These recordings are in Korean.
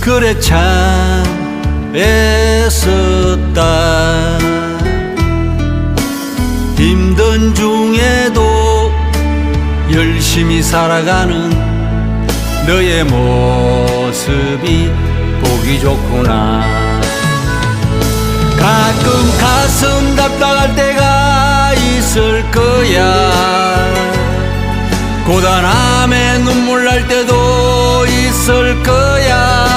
그래 참 애썼다. 힘든 중에도 열심히 살아가는 너의 모습이 보기 좋구나. 가끔 가슴 답답할 때가 있을 거야. 고단함에 눈물 날 때도 있을 거야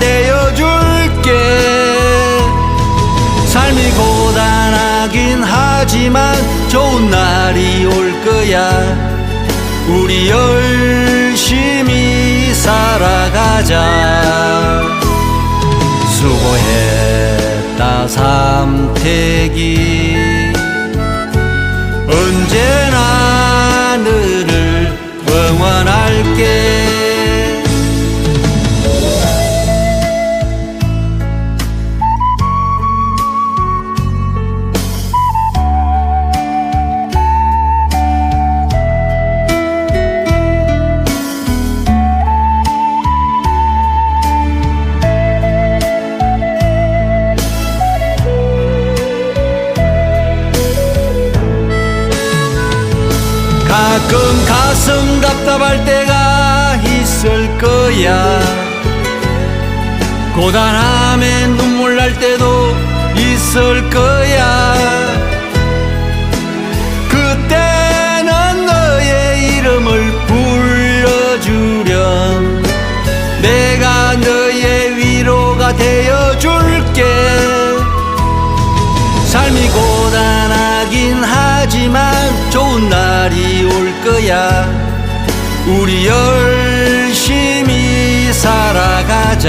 되어줄게. 삶이 고단하긴 하지만 좋은 날이 올 거야. 우리 열심히 살아가자. 수고했다 삼태기 가슴 답답할 때가 있을 거야. 고단함에 눈물 날 때도 있을 거야. 그때는 너의 이름을 불러주렴. 내가 너의 위로가 되어줄게. 삶이 고단하긴 하지만 우리 열심히 살아가자.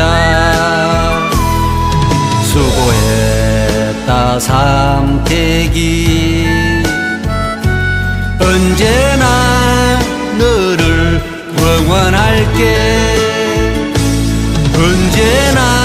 수고했다 삼태기. 언제나 너를 응원할게. 언제나